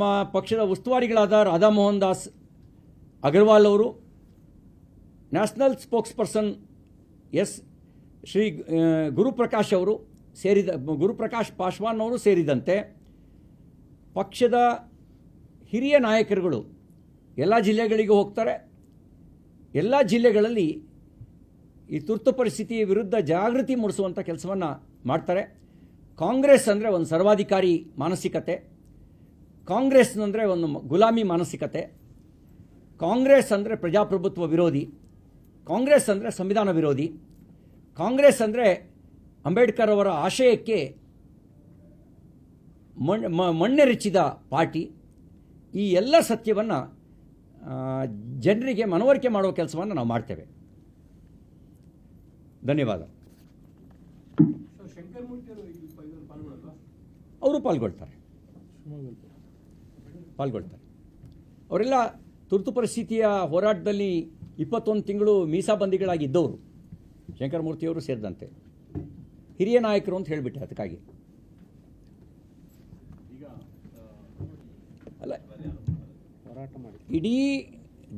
ನಮ್ಮ ಪಕ್ಷದ ಉಸ್ತುವಾರಿಗಳಾದ ರಾಧಾಮೋಹನ್ ದಾಸ್ ಅಗರ್ವಾಲ್ ಅವರು, national spokesperson S Shri Guruprakash ಅವರು ಸೇರಿದ, ಗುರುಪ್ರಕಾಶ್ ಪಾಶ್ವಾನ್ ಅವರು ಸೇರಿದಂತೆ ಪಕ್ಷದ ಹಿರಿಯ ನಾಯಕರುಗಳು ಎಲ್ಲ ಜಿಲ್ಲೆಗಳಿಗೂ ಹೋಗ್ತಾರೆ. ಎಲ್ಲ ಜಿಲ್ಲೆಗಳಲ್ಲಿ ಈ ತುರ್ತು ಪರಿಸ್ಥಿತಿಯ ವಿರುದ್ಧ ಜಾಗೃತಿ ಮೂಡಿಸುವಂಥ ಕೆಲಸವನ್ನು ಮಾಡ್ತಾರೆ. ಕಾಂಗ್ರೆಸ್ ಅಂದರೆ ಒಂದು ಸರ್ವಾಧಿಕಾರಿ ಮಾನಸಿಕತೆ. ಕಾಂಗ್ರೆಸ್ ಅಂದರೆ ಒಂದು ಗುಲಾಮಿ ಮಾನಸಿಕತೆ. ಕಾಂಗ್ರೆಸ್ ಅಂದರೆ ಪ್ರಜಾಪ್ರಭುತ್ವ ವಿರೋಧಿ. ಕಾಂಗ್ರೆಸ್ ಅಂದರೆ ಸಂವಿಧಾನ ವಿರೋಧಿ. ಕಾಂಗ್ರೆಸ್ ಅಂದರೆ ಅಂಬೇಡ್ಕರ್ ಅವರ ಆಶಯಕ್ಕೆ ಮಣ್ ಮ- ಮಣ್ಣೆರಚಿದ ಪಾರ್ಟಿ. ಈ ಎಲ್ಲ ಸತ್ಯವನ್ನು ಜನರಿಗೆ ಮನವರಿಕೆ ಮಾಡುವ ಕೆಲಸವನ್ನು ನಾವು ಮಾಡ್ತೇವೆ. ಧನ್ಯವಾದ. ಸರ್ ಶಂಕರಮೂರ್ತಿ ಅವರು ಇಲ್ಲಿ ಪ- ಪಾಲ್ಗೊಳ್ಳಲ್ವಾ? ಅವರು ಪಾಲ್ಗೊಳ್ತಾರೆ. ಪಾಲ್ಗೊಳ್ತಾರೆ. ಅವರೆಲ್ಲ ತುರ್ತು ಪರಿಸ್ಥಿತಿಯ ಹೋರಾಟದಲ್ಲಿ ಇಪ್ಪತ್ತೊಂದು ತಿಂಗಳು ಮೀಸಾಬಂದಿಗಳಾಗಿದ್ದವರು ಶಂಕರಮೂರ್ತಿಯವರು ಸೇರಿದಂತೆ. ಹಿರಿಯ ನಾಯಕರು ಅಂತ ಹೇಳಿಬಿಟ್ಟೆ ಅದಕ್ಕಾಗಿ. ಅಲ್ಲ, ಇಡೀ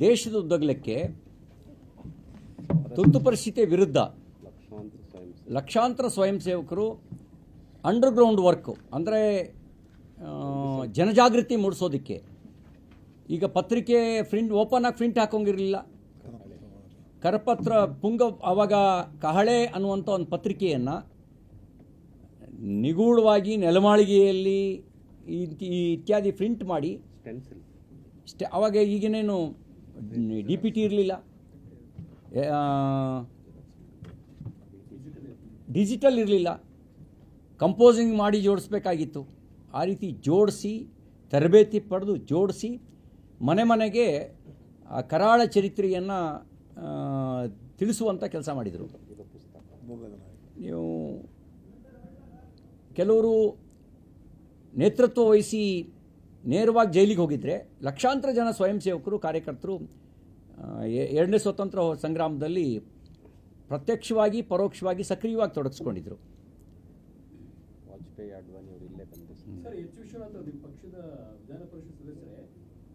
ದೇಶದ ಉದ್ದಗಲಕ್ಕೆ ತುರ್ತು ಪರಿಸ್ಥಿತಿಯ ವಿರುದ್ಧ ಲಕ್ಷಾಂತರ ಸ್ವಯಂ ಸೇವಕರು, ಅಂಡರ್ಗ್ರೌಂಡ್ ವರ್ಕು, ಅಂದರೆ ಜನಜಾಗೃತಿ ಮೂಡಿಸೋದಕ್ಕೆ. ಈಗ ಪತ್ರಿಕೆ ಪ್ರಿಂಟ್ ಓಪನ್ ಆಗಿ ಪ್ರಿಂಟ್ ಹಾಕೋಂಗಿರಲಿಲ್ಲ. ಕರಪತ್ರ ಪುಂಗ ಆವಾಗ ಕಹಳೆ ಅನ್ನುವಂಥ ಒಂದು ಪತ್ರಿಕೆಯನ್ನು ನಿಗೂಢವಾಗಿ ನೆಲಮಾಳಿಗೆಯಲ್ಲಿ ಈ- ಈ ಇತ್ಯಾದಿ ಪ್ರಿಂಟ್ ಮಾಡಿ ಸ್ಟೆ ಅವಾಗ ಈಗಿನೇನು ಡಿ ಪಿ ಟಿ ಇರಲಿಲ್ಲ. ಡಿಜಿಟಲ್ ಇರಲಿಲ್ಲ. ಕಂಪೋಸಿಂಗ್ ಮಾಡಿ ಜೋಡಿಸ್ಬೇಕಾಗಿತ್ತು. ಆ ರೀತಿ ಜೋಡಿಸಿ, ತರಬೇತಿ ಪಡೆದು ಜೋಡಿಸಿ, ಮನೆ ಮನೆಗೆ ಆ ಕರಾಳ ಚರಿತ್ರೆಯನ್ನು ತಿಳಿಸುವಂಥ ಕೆಲಸ ಮಾಡಿದರು. ನೀವು ಕೆಲವರು ನೇತೃತ್ವ ವಹಿಸಿ ನೇರವಾಗಿ ಜೈಲಿಗೆ ಹೋಗಿದ್ದರೆ ಲಕ್ಷಾಂತರ ಜನ ಸ್ವಯಂ ಸೇವಕರು, ಕಾರ್ಯಕರ್ತರು ಎರಡನೇ ಸ್ವತಂತ್ರ ಸಂಗ್ರಾಮದಲ್ಲಿ ಪ್ರತ್ಯಕ್ಷವಾಗಿ, ಪರೋಕ್ಷವಾಗಿ ಸಕ್ರಿಯವಾಗಿ ತೊಡಗಿಸ್ಕೊಂಡಿದ್ರು. ವಾಜಪೇಯಿ ಅಡ್ವಾಣಿ ಅವರು ಇಲ್ಲೇ ಬಂದು. ಸರ್ ಎಚ್ ವಿಶ್ವನಾಥ್ ಅವರು ನಿಮ್ಮ ಪಕ್ಷದ ವಿಧಾನ ಪರಿಷತ್ ಸದಸ್ಯರೇ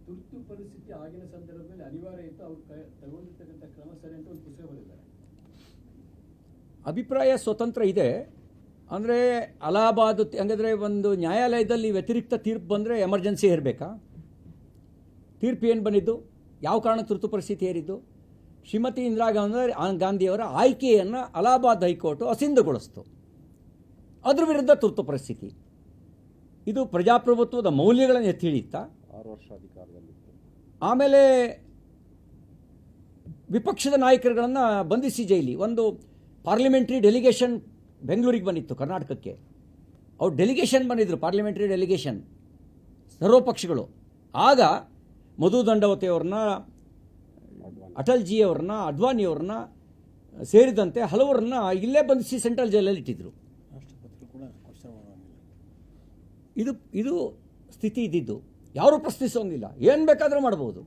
ತುರ್ತು ಪರಿಸ್ಥಿತಿ ಆಗಿನ ಸಂದರ್ಭದಲ್ಲಿ ಅನಿವಾರ್ಯ ಇತ್ತು ಅವ್ರು ತಗೊಂಡಿರ್ತಕ್ಕಂಥ ಕ್ರಮ ಸರಿ ಅಂತ ಒಂದು ಪುಸ್ತಕ ಬರೆದಿದ್ದಾರೆ. ಅಭಿಪ್ರಾಯ ಸ್ವತಂತ್ರ ಇದೆ. ಅಂದರೆ ಅಲಹಾಬಾದ್ ಹಂಗಾದ್ರೆ ಒಂದು ನ್ಯಾಯಾಲಯದಲ್ಲಿ ವ್ಯತಿರಿಕ್ತ ತೀರ್ಪು ಬಂದರೆ ಎಮರ್ಜೆನ್ಸಿ ಇರಬೇಕಾ ತೀರ್ಪು ಏನು ಬಂದಿದ್ದು? ಯಾವ ಕಾರಣ ತುರ್ತು ಪರಿಸ್ಥಿತಿ ಏರಿದ್ದು? ಶ್ರೀಮತಿ ಇಂದಿರಾ ಗಾಂಧಿ ಆ- ಗಾಂಧಿಯವರ ಆಯ್ಕೆಯನ್ನು ಅಲಹಾಬಾದ್ ಹೈಕೋರ್ಟು ಅಸಿಂಧುಗೊಳಿಸ್ತು. ಅದ್ರ ವಿರುದ್ಧ ತುರ್ತು ಪರಿಸ್ಥಿತಿ. ಇದು ಪ್ರಜಾಪ್ರಭುತ್ವದ ಮೌಲ್ಯಗಳನ್ನು ಎತ್ತಿ ಹಿಡಿಯುತ್ತಾ ಆರು ವರ್ಷ ಆಮೇಲೆ ವಿಪಕ್ಷದ ನಾಯಕರುಗಳನ್ನು ಬಂಧಿಸಿ ಜೈಲಿ ಒಂದು ಪಾರ್ಲಿಮೆಂಟ್ರಿ ಡೆಲಿಗೇಷನ್ ಬೆಂಗಳೂರಿಗೆ ಬಂದಿತ್ತು ಕರ್ನಾಟಕಕ್ಕೆ. ಅವ್ರು ಡೆಲಿಗೇಷನ್ ಬಂದಿದ್ದರು ಪಾರ್ಲಿಮೆಂಟ್ರಿ ಡೆಲಿಗೇಷನ್ ಸರ್ವಪಕ್ಷಗಳು. ಆಗ ಮಧು ದಂಡವತೆಯವ್ರನ್ನ ಅಟಲ್ ಜಿ ಅವ್ರನ್ನ ಅಡ್ವಾಣಿಯವ್ರನ್ನ ಸೇರಿದಂತೆ ಹಲವರನ್ನ ಇಲ್ಲೇ ಬಂಧಿಸಿ ಸೆಂಟ್ರಲ್ ಜೈಲಲ್ಲಿ ಇಟ್ಟಿದ್ರು. ಇದು ಇದು ಸ್ಥಿತಿ ಇದ್ದಿದ್ದು. ಯಾರೂ ಪ್ರಶ್ನಿಸೋಂಗಿಲ್ಲ. ಏನು ಬೇಕಾದರೂ ಮಾಡ್ಬೋದು.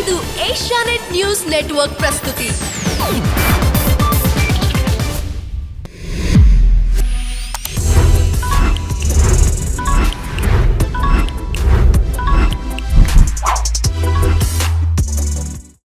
ಇದು ಏಷ್ಯಾನೆಟ್ ನ್ಯೂಸ್ ನೆಟ್ವರ್ಕ್ ಪ್ರಸ್ತುತಿ.